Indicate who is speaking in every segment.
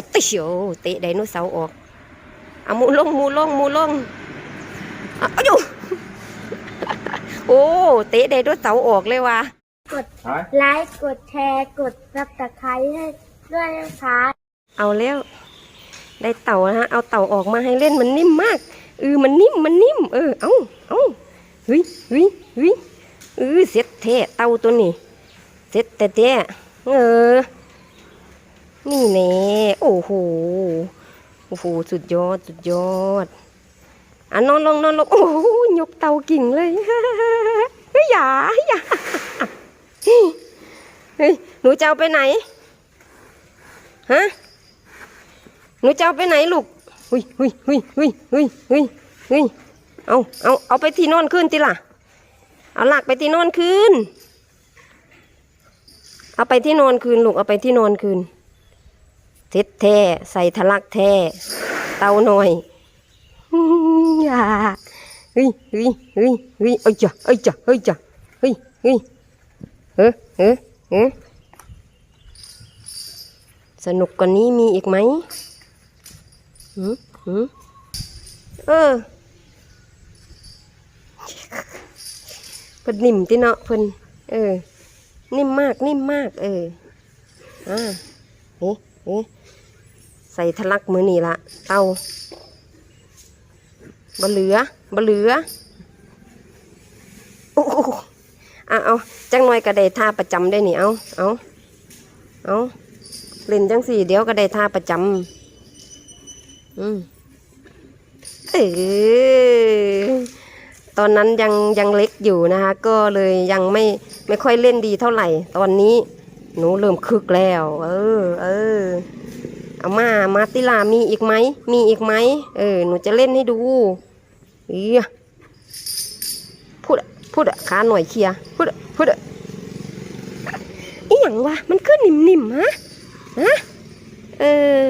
Speaker 1: อะติเชียวเตะไดโนเสาร์ออกเอาหมูลงหมูลงหมูลงอะเอาอยู่โอ้เตะไดโนเสาร์ออกเลยว่ะ
Speaker 2: กดไลค์กดแชร์กดซับสไครต์ให้ด้วยนะคะ
Speaker 1: เอาแล้ว ได้เต่านะฮะเอาเต่าออกมาให้เล่นมันนิ่มมากเออมันนิ่มมันนิ่ม เออเอาเอาเฮ้ยเฮ้ยเฮ้ยเออเสร็จแท้เต่าตัวนี้เสร็จแต่แต่เออ นี่แน่โอ้โห โอ้โห สุดยอด สุดยอด อะนอนลงนอนลง โอ้โหยกเตากิ่งเลยเฮ้ยอย่าอย่าเฮ้ย หนูจะเอาไปไหน ฮะ หนูจะเอาไปไหนลูกหุยหุยหุยหุยหุยหุยหุยเอาเอาเอาไปที่นอนขึ้นทีล่ะ เอาหลักไปที่นอนคืนเอาไปที่นอนคืนลูก เอาไปที่นอนคืน เท็ดแท้ใส่ทะลักแท้เตาหน่อยอย่าเฮ้ยเฮ้ยเฮ้ยเฮ้ยเอ้ยจ้ะเอ้ยจ้ะเอ้ยจ้ะเฮ้ยเฮ้ยเฮ้ยเฮ้ยเฮ้ยสนุกกว่านี้มีอีกไหมหืมหืมเออเพิ่นนิ่มติเนาะเพิ่นเออ นิ่มมากนิ่มมาก เอออ่าเฮ้เฮ้ใส่ทะลักมือนี่ละเตาบะเหลือบะเหลือโอ้อะเอาจังหน่อยก็ได้ท่าประจำได้นี่เอาเอาเอาเล่นจังสี่ เดี๋ยวก็ได้ท่าประจำอืมเออตอนนั้นยังยังเล็กอยู่นะคะ ก็เลยยังไม่ไม่ค่อยเล่นดีเท่าไหร่ ตอนนี้หนูเริ่มคึกแล้ว เออ เออ เอามา มาติลามีอีกไหม มีอีกไหม เออ หนูจะเล่นให้ดูเอียพูด พูดอะขาหน่อยเคลียพูด พูดอะอีหยังวะ มันขึ้นนิ่มๆฮะ ฮะ เออ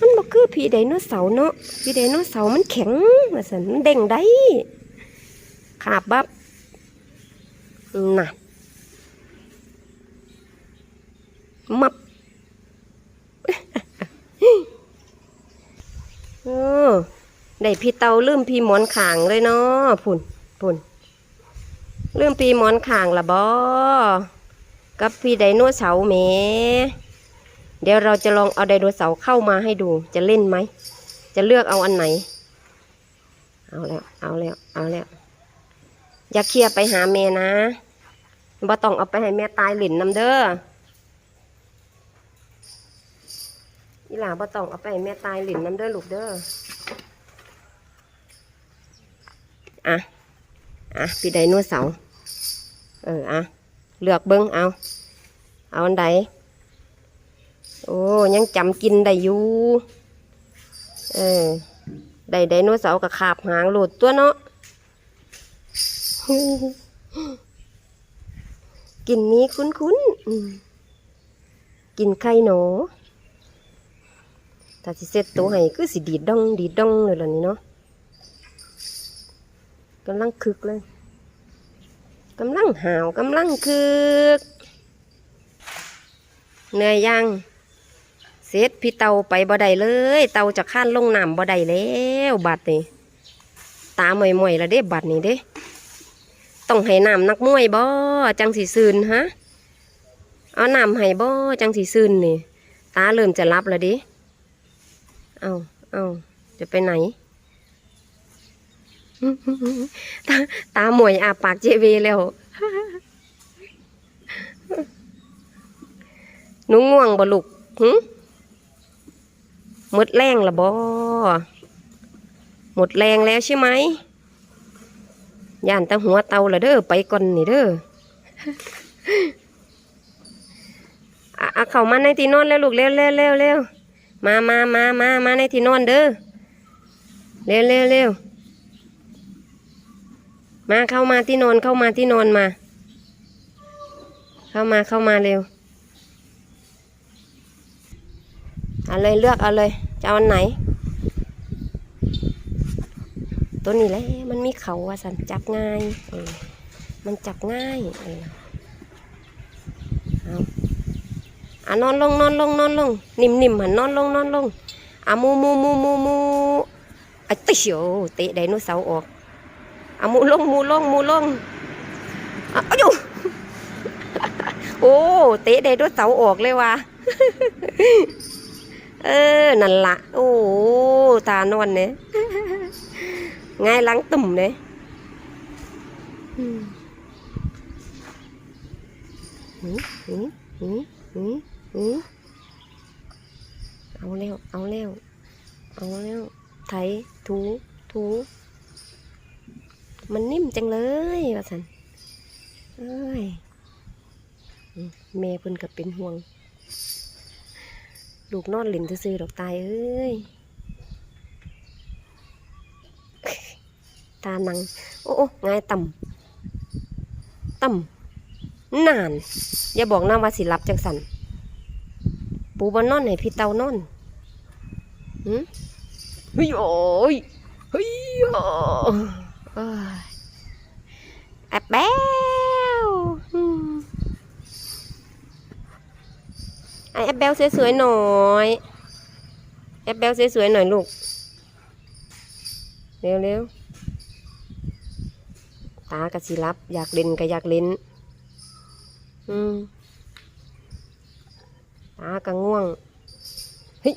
Speaker 1: มันบ่คือผีไดโนเสาร์เนาะ ผีไดโนเสาร์มันแข็งว่าซั่นมันเด้งได้ขาบบับน่ะมับ เออ ได้พี่เตาลืมพี่หมอนขางเลยเนาะพุ่นพุ่นลืมพี่หมอนขางละบอกับพี่ไดโนเสาร์แหมเดี๋ยวเราจะลองเอาไดโนเสาร์เข้ามาให้ดู จะเล่นไหม จะเลือกเอาอันไหน เอาแล้ว เอาแล้ว เอาแล้ว อย่าเคลียร์ไปหาแม่นะบ่ต้องเอาไปให้แม่ตายหลินนำเด้ออีหลาบ่ต้องเอาไปให้แม่ตายหลินนำเด้อลูกเด้อ อะ อะพี่ไดโนเสาร์เอออะเลือกเบิ้งเอา เอาอันใดโอ้ยังจำกินได้อยู่เออได้ไดโนเสาร์กับขาบหางหลุดตัวเนาะกินนี้คุ้นๆอืมกินไข่หนอถ้าสิเซ็ตตัวให้คือสิดีดดองดีดดองเลยล่ะนี่เนาะ กำลังคึกเลยกำลังหาวกำลังคึกเหนื่อยยังเสร็จพี่เตาไปบ่ได้เลย เตาจะข้านลงน้ำบ่ได้แล้วบัดนี่ตาหม่อยๆละเด้บัดนี่เด้ ต้องให้น้ำนักมวยบ่จังสีซืนฮะเอาน้ำให้บ่จังสีซืนนี่ ตาเริ่มจะรับแล้วดิเอาเอาจะไปไหน ตาตาหมวยอาปากเจเวแล้วหนูง่วงบลูกหึหมดแรงละบอหมดแรงแล้วใช่ไหมย่านตะหัวเตาละเด้อไปก่อนนี่เด้ออะอะเข้ามาในที่นอนแล้วลูกเร็วเร็วเร็วเร็วมามามามามาในที่นอนเด้อเร็วเร็วเร็ว มาเข้ามาที่นอนเข้ามาที่นอนมา เข้ามาเข้ามาเร็วเอาเลยเลือกเอาเลยจะเอาอันไหน ตัวนี้แหละมันมีเขาว่าสันจับง่ายเออมันจับง่ายเออเอาอะนอนลงนอนลงนอนลง นิ่มนิ่มหันนอนลงนอนลงอะมูมูมูมูมูอะติเชียวเตะไดโนเสาร์ออก อะมูลงมูลงมูลงอะเอาอยู่โอ้เตะไดโนเสาร์ออกเลยว่ะเออนั่นละโอ้ตานอนเนี่ยง่ายหลังตุ่มเนี่ยอืมหืมหืมหืมหืมหืมเอาแล้วเอาแล้วเอาแล้วไถถูถู มันนิ่มจังเลยว่าสันเอ้ยอืมแม่เพิ่นก็เป็นห่วง ลูกนอนหลินซื่อๆดอกตายเอ้ย ตานัง โอ้โอ้ง่ายต่ำต่ำนาน อย่าบอกนะว่าสิรับจังสัน ปูบนนอนให้พี่เตานอนหืมเฮ้ยโอ้ยเฮ้ยโอ้เอ้ย แอบแบ้วอืมไอแอบแบลสวยๆหน่อยแอบแบลสวยๆหน่อยลูก เร็วๆ ตากระสิรับ อยากเล่นก็อยากเล่น อืมตาก็ง่วง เฮ้ย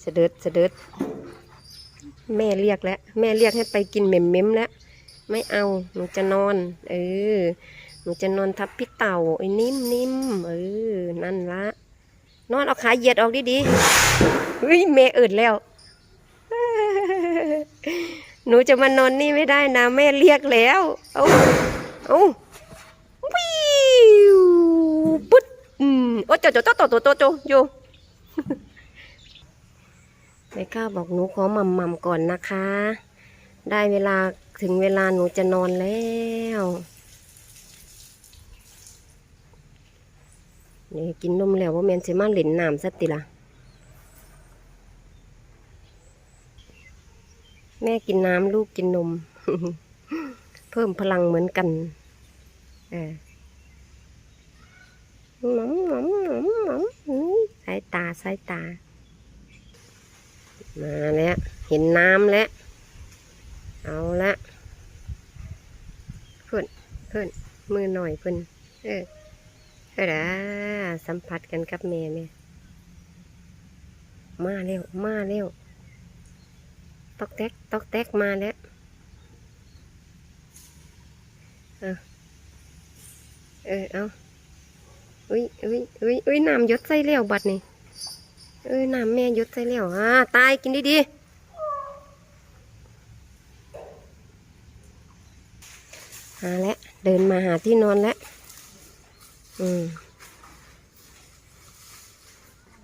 Speaker 1: เสด็จเสด็จ แม่เรียกแล้ว แม่เรียกให้ไปกินเม็มเม็มแล้ว ไม่เอา หนูจะนอน เออ หนูจะนอนทับพี่เต่าไอ้นิ่มนิ่มๆเออ นั่นละ นอนเอาขาเหยียดออกดีๆเฮ้ยแม่อึดแล้ว หนูจะมานอนนี่ไม่ได้นะ แม่เรียกแล้ว เอาเอาวิวปุ๊ดอืมโอ้โจโจโจโจโจโจโจ โยไม่ก้าบอกหนูขอหม่ำม่ำก่อนนะคะ ได้เวลาถึงเวลาหนูจะนอนแล้วนี่กินนมแล้วว่าแมนสิมาเหล่นน้ำสักติละแม่กินน้ำลูกกินนม เพิ่มพลังเหมือนกันเออหมมหมอมหมอมหมอมสายตาสายตา มาแล้ว เห็นน้ำแล้ว เอาละเพื่อนเพื่อนมือหน่อยเพื่อนเออเออดสัมผัสกันกับแม่เนี่ยมาเร็ว มาเร็ว ตอกแตกตอกแตกมาแล้วเออ เออ เอาอุ้ยอุ้ยอุ้ยอุ้ยน้ำยดใส่แล้วบัดนี่ เออน้ำแม่หยดใส่แล้วอ่าตายกินดีๆหาแล้วเดินมาหาที่นอนแล้วอืม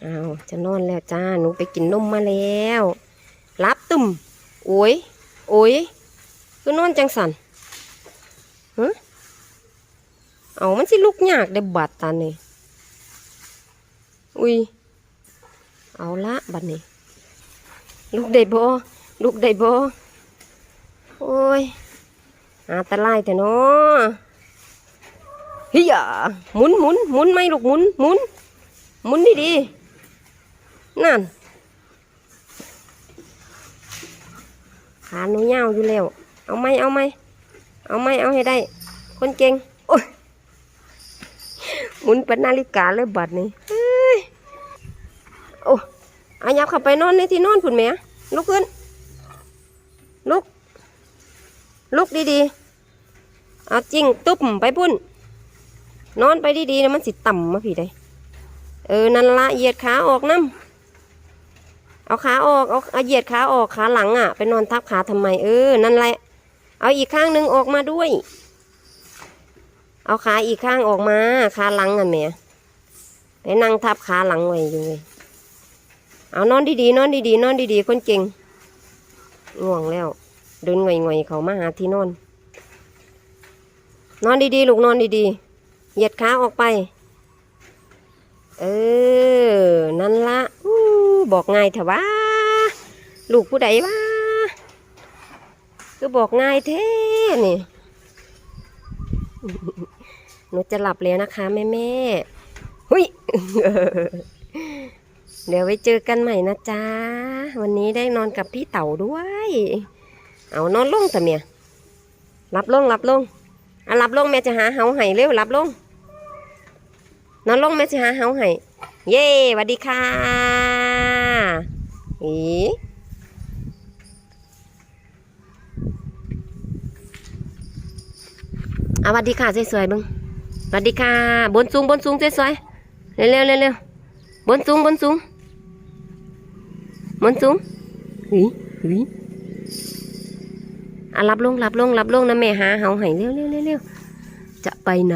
Speaker 1: เอาจะนอนแล้วจ้าหนูไปกินนมมาแล้วรับตุ่มโอ้ยโอ้ยคือนอนจังสันฮะเอามันสิลุกยากได้บัดตาเนี่อุ้ย เอาละบัดนี้ลุกได้บ่ลุกได้บ่โอ้ยอาตะไลแต่เนาะเฮียหมุนหมุนหมุนไหมลูกหมุนหมุนหมุนดีดีนั่นขาหนูยาวอยู่แล้ว เอาไหมเอาไหมเอาไหมเอาให้ได้ คนเก่งโอ้ยหมุนเป็นนาฬิกาเลยบัดนี้โอ้ อายับเข้าไปนอนในที่นอนคุณแม่ลุกขึ้น ลุก ลุกดีๆเอาจริงตุ๊บไปพุ่น นอนไปดีๆนะมันสิต่ำมาพี่ได้เออนั่นละเหยียดขาออกน้ำเอาขาออกเอาเหยียดขาออกขาหลังอะไปนอนทับขาทำไม เออ นั่นแหละ เอาอีกข้างหนึ่งออกมาด้วย เอาขาอีกข้างออกมาขาหลังอะแม่ไปนั่งทับขาหลังไว้อยู่เลย เอานอนดีๆนอนดีๆนอนดีๆคนเก่งง่วงแล้ว เดินง่อยๆเขามาหาที่นอน นอนดีๆลูกนอนดีๆ เหยียดขาออกไป เออ นั่นละอบอกง่ายเถอะวะลูกผู้ใดวะคือบอกง่ายเท่นี่หนูจะหลับแล้วนะคะแม่แม่ๆเฮ้ย เดี๋ยวไว้เจอกันใหม่นะจ๊ะ วันนี้ได้นอนกับพี่เต่าด้วย เอานอนลงแต่เมียรับลงรับลงอะรับลงแม่จะหาเฮาให้เร็วรับลง นอนลงแม่จะหาเฮาให้เย้สวัสดีค่ะอีอะสวัสดีค่ะสวยๆบึงสวัสดีค่ะ บนสูงบนสูงสวยๆ เร็วๆเร็วๆบนสูงบนสูง บนสูงหวีหวีอะรับลงรับลงรับลงนะแม่หาเฮาให้เร็วๆเร็วๆจะไปไหน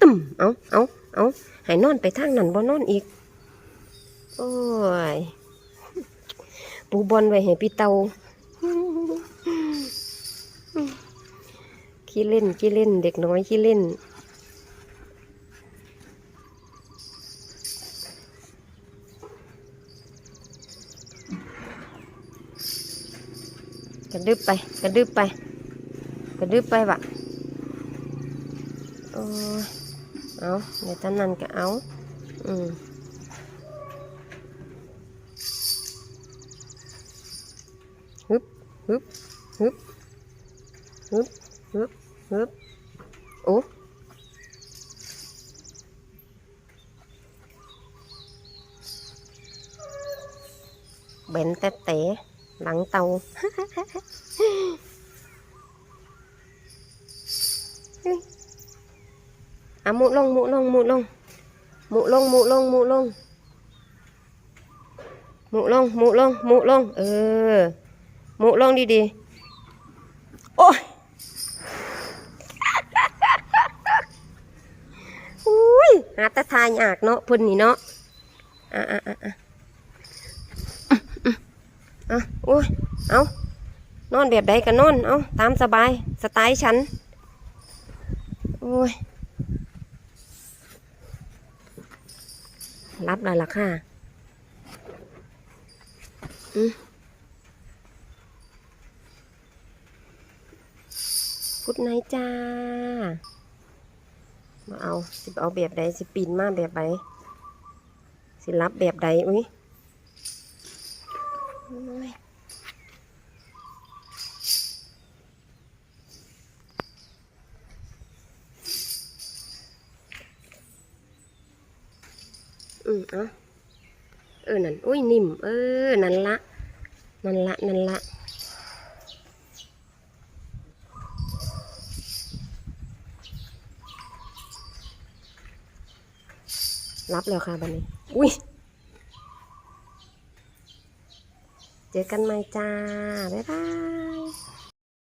Speaker 1: ตึมเอาเอาเอาให้นอนไปทางนั้นบ่นอนอีก โอ้ย ปูบอลไว้ให้พี่เตาขี้เล่นขี้เล่น เด็กน้อยขี้เล่น กระดึบไปกระดึบไปกระดึบไปวะโอ้ยเอาเดี๋ยวตอนนั้นก็เอาอืมฮึบฮึบฮึบฮึบฮึบฮึบโอ้เบนแต่เตะหลังเตาอะ มุลงมุลงมุลงมุลงมุลงมุลงมุลงมุลงมุลงเออมุลงดีๆโอ้ยอุ้ย อะโอ้ยเอานอนแบบใดก็นอน เอาตามสบาย สไตล์ฉัน โอ้ยรับแล้ล่ะค่ะอืมพุดไนจ้า มาเอา สิเอาแบบใดสิปีนมาแบบใดสิรับแบบใดอุ้ย อืมเอาเออ นั่น อุ้ย นิ่ม เออ นั่นละ นั่นละ นั่นละรับแล้วค่ะบันนี้ อุ้ย เจอกันใหม่จ้า บ๊ายบาย